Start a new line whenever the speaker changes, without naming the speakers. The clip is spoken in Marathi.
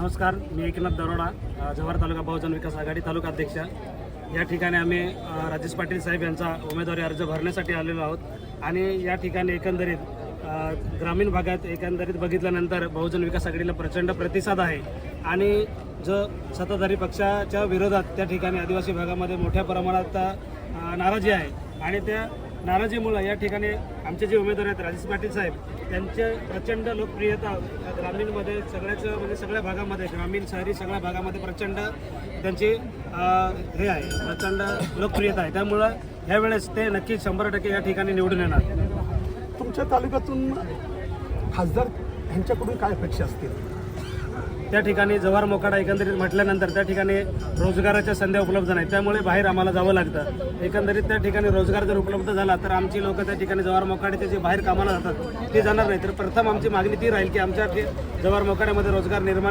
नमस्कार मी एकनाथ दरोडा जव्हार तालुका बहुजन विकास आघाडी तालुका अध्यक्ष. या ठिकाणी आम्ही राजेश पाटील साहेब यांचा उमेदवारी अर्ज भरण्यासाठी आलेलो आहोत आणि या ठिकाणी एकंदरीत ग्रामीण भागात एकंदरीत बघितल्यानंतर बहुजन विकास आघाडीला प्रचंड प्रतिसाद आहे आणि जो सत्ताधारी पक्षाच्या विरोधात त्या ठिकाणी आदिवासी भागामध्ये मोठ्या प्रमाणात नाराजी आहे आणि त्या नाराजीमुळं या ठिकाणी आमचे जे उमेदवार आहेत राजेश पाटील साहेब त्यांच्या प्रचंड लोकप्रियता ग्रामीणमध्ये सगळ्याच म्हणजे सगळ्या भागामध्ये ग्रामीण शहरी सगळ्या भागामध्ये प्रचंड त्यांची हे आहे प्रचंड लोकप्रियता आहे. त्यामुळं ह्यावेळेस ते नक्की शंभर टक्के या ठिकाणी निवडून येणार.
तुमच्या तालुक्यातून खासदार ह्यांच्याकडून काय अपेक्षा असतील?
त्या ठिकाणी जव्हार मोकाडा एकंदरीत म्हटल्यानंतर त्या ठिकाणी रोजगाराच्या संध्या उपलब्ध नाही त्यामुळे बाहेर आम्हाला जावं लागतं. एकंदरीत त्या ठिकाणी रोजगार जर उपलब्ध झाला तर आमची लोक त्या ठिकाणी जव्हार मोकाड्याचे जे बाहेर कामाला जातात ते जाणार नाही. तर प्रथम आमची मागणी ती राहील की आमच्या जव्हार मोकाड्यामध्ये रोजगार निर्माण